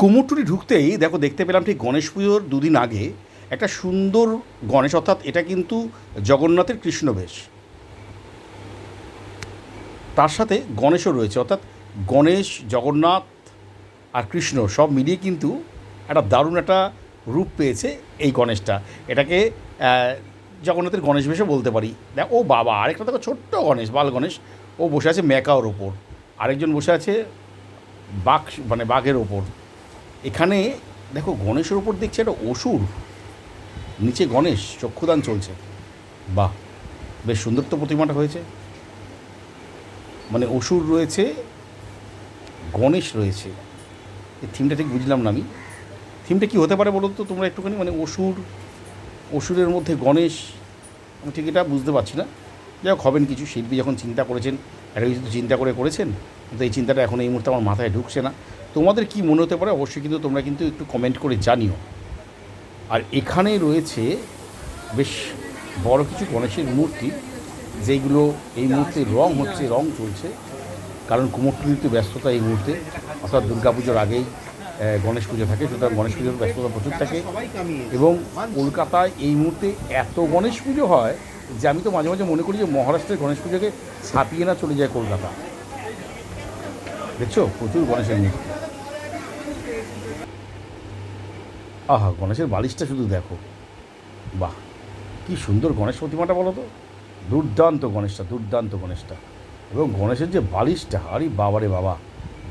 কুমোরটুলি ঢুকতেই দেখো দেখতে পেলাম ঠিক গণেশ পুজোর দুদিন আগে একটা সুন্দর গণেশ, অর্থাৎ এটা কিন্তু জগন্নাথের কৃষ্ণবেশ। তার সাথে গণেশও রয়েছে, অর্থাৎ গণেশ, জগন্নাথ আর কৃষ্ণ সব মিলিয়ে কিন্তু একটা দারুণ একটা রূপ পেয়েছে এই গণেশটা। এটাকে জগন্নাথের গণেশ বেশও বলতে পারি। দেখ ও বাবা, আরেকটা দেখো ছোট্ট গণেশ, বাল গণেশ। ও বসে আছে ম্যাকাওর ওপর। আরেকজন বসে আছে বাঘ মানে বাঘের ওপর। এখানে দেখো গণেশের ওপর দেখছি একটা অসুর। নিচে গণেশ, চক্ষুদান চলছে। বাহ, বেশ সুন্দর তো প্রতিমাটা হয়েছে। মানে অসুর রয়েছে, গণেশ রয়েছে। এই থিমটা ঠিক বুঝলাম না আমি। থিমটা কি হতে পারে বলো তো তোমরা একটুখানি? মানে অসুর, অসুরের মধ্যে গণেশ, আমি ঠিক এটা বুঝতে পারছি না। যাই হোক, হবেন কিছু। শিল্পী যখন চিন্তা করেছেন, একটা কিছু চিন্তা করে করেছেন, কিন্তু এই চিন্তাটা এখন এই মুহূর্তে আমার মাথায় ঢুকছে না। তোমাদের কি মনে হতে পারে? অবশ্যই কিন্তু তোমরা কিন্তু একটু কমেন্ট করে জানিও। আর এখানে রয়েছে বেশ বড় কিছু গণেশের মূর্তি যেইগুলো এই মুহূর্তে রং হচ্ছে, রং চলছে। কারণ কুমোরটুলিতে ব্যস্ততা এই মুহূর্তে। অর্থাৎ পুজোর আগেই গণেশ পুজো থাকে, সুতরাং গণেশ পুজোর ব্যস্ততা প্রচুর থাকে। এবং কলকাতায় এই মুহূর্তে এত গণেশ পুজো হয় যে আমি তো মাঝে মাঝে মনে করি যে মহারাষ্ট্রের গণেশ পুজোকে ছাপিয়ে না চলে যায় কলকাতা। দেখছ? প্রচুর গণেশের মূর্তি। আহা, গণেশের বালিশটা শুধু দেখো। বাহ, কি সুন্দর গণেশ প্রতিমাটা বলো তো। দুর্দান্ত গণেশটা দুর্দান্ত গণেশটা। এবং গণেশের যে বালিশটা, আরে বাবারে বাবা,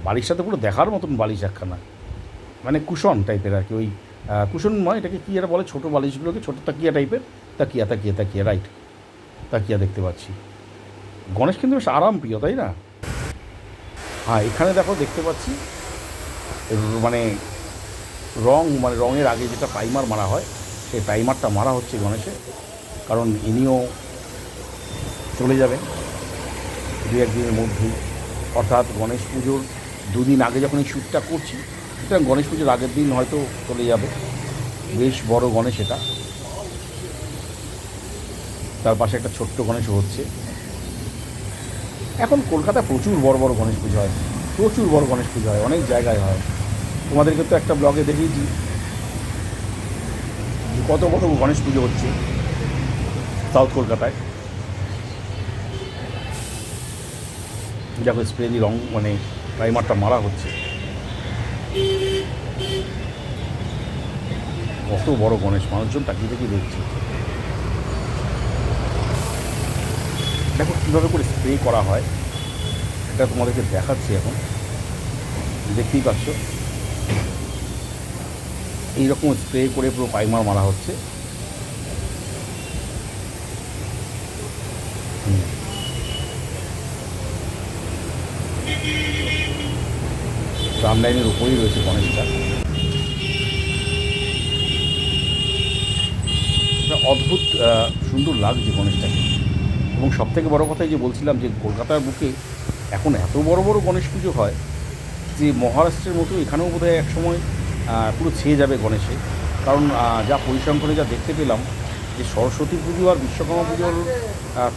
বালিশটা তো পুরো দেখার মতন বালিশ একখানা। মানে কুশন টাইপের আর কি, ওই কুশন নয়, এটাকে কী এরা বলে, ছোটো বালিশগুলোকে, ছোটো তাকিয়া টাইপের? তাকিয়া তাকিয়া তাকিয়া, রাইট। তাকিয়া দেখতে পাচ্ছি। গণেশ কিন্তু বেশ আরাম প্রিয় তাই না? হ্যাঁ এখানে দেখো দেখতে পাচ্ছি মানে রং মানে রঙের আগে যেটা প্রাইমার মারা হয়, সেই প্রাইমারটা মারা হচ্ছে গণেশে। কারণ ইনিও চলে যাবেন দু একদিনের মধ্যেই। অর্থাৎ গণেশ পুজোর দুদিন আগে যখন এই শ্যুটটা করছি, সুতরাং গণেশ পুজোর আগের দিন হয়তো চলে যাবে। বেশ বড় গণেশ এটা। তার পাশে একটা ছোট্ট গণেশও হচ্ছে। এখন কলকাতায় প্রচুর বড় বড় গণেশ পুজো হয়। প্রচুর বড় গণেশ পুজো হয়, অনেক জায়গায় হয়। তোমাদেরকে তো একটা ব্লগে দেখিয়েছি। কত কত গণেশ পুজো হচ্ছে সাউথ কলকাতায়। দেখো স্প্রে দিয়ে রং মানে প্রাইমারটা মারা হচ্ছে। কত বড় গণেশ, মানুষজন তাকিয়ে তাকিয়ে দেখছে। দেখো কীভাবে করে স্প্রে করা হয়, এটা তোমাদেরকে দেখাচ্ছি এখন। দেখতেই পাচ্ছ। এইরকম স্প্রে করে পুরো পাইমার মারা হচ্ছে। হুম। ট্রাম লাইনের উপরেই রয়েছে গণেশটা। অদ্ভুত সুন্দর লাগছে গণেশটাকে। এবং সব থেকে বড়ো কথা যে বলছিলাম যে কলকাতার বুকে এখন এত বড় বড় গণেশ পুজো হয় যে মহারাষ্ট্রের মতো এখানেও বোধহয় এক সময় আহ, পুরো ছেয়ে যাবে গণেশে। কারণ যা পরিসংখ্যানে যা দেখতে পেলাম, যে সরস্বতী পুজো আর বিশ্বকর্মা পুজোর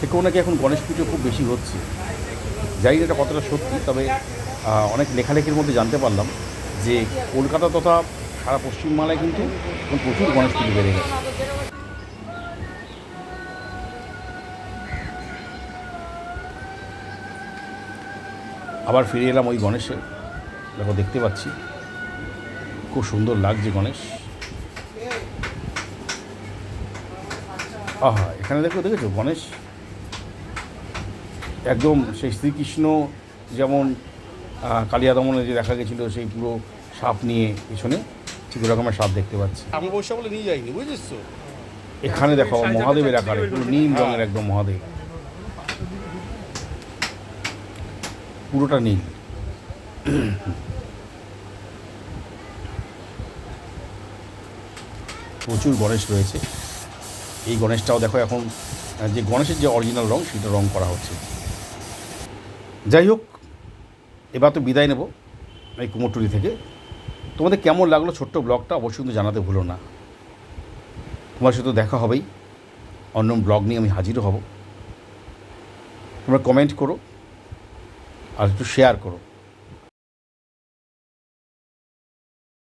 থেকেও নাকি এখন গণেশ পুজো খুব বেশি হচ্ছে। যাই এটা কতটা সত্যি, তবে অনেক লেখালেখির মধ্যে জানতে পারলাম যে কলকাতা তথা সারা পশ্চিমবাংলায় কিন্তু প্রচুর গণেশ পুজো বেড়ে গেছে। আবার ফিরে এলাম ওই গণেশে দেখো, দেখতে পাচ্ছি। খুব সুন্দর লাগছে গণেশ। আহা এখানে দেখো দেখেছ গণেশ? একদম সেই শ্রীকৃষ্ণ যেমন কালিয়া দমনে যে দেখা গেছিল সেই পুরো সাপ নিয়ে পিছনে ঠিক রকমের সাপ দেখতে পাচ্ছি। আমি বসে বলে নিয়ে যাইনি বুঝেছিস তো এখানে দেখো মহাদেবের আকারে পুরো নীল রঙের একদম মহাদেব। পুরোটা নীল। প্রচুর গণেশ রয়েছে। এই গণেশটাও দেখো এখন যে গণেশের যে অরিজিনাল রং, সেটা রং করা হচ্ছে। যাই হোক, এবার তো বিদায় নেব এই কুমোরটুলি থেকে। তোমাদের কেমন লাগল ছোট্ট ব্লগটা অবশ্যই কিন্তু জানাতে ভুলো না। তোমার সাথে দেখা হবেই। অন্য ব্লগ নিয়ে আমি হাজিরও হব। তোমরা কমেন্ট করো আর একটু শেয়ার করো।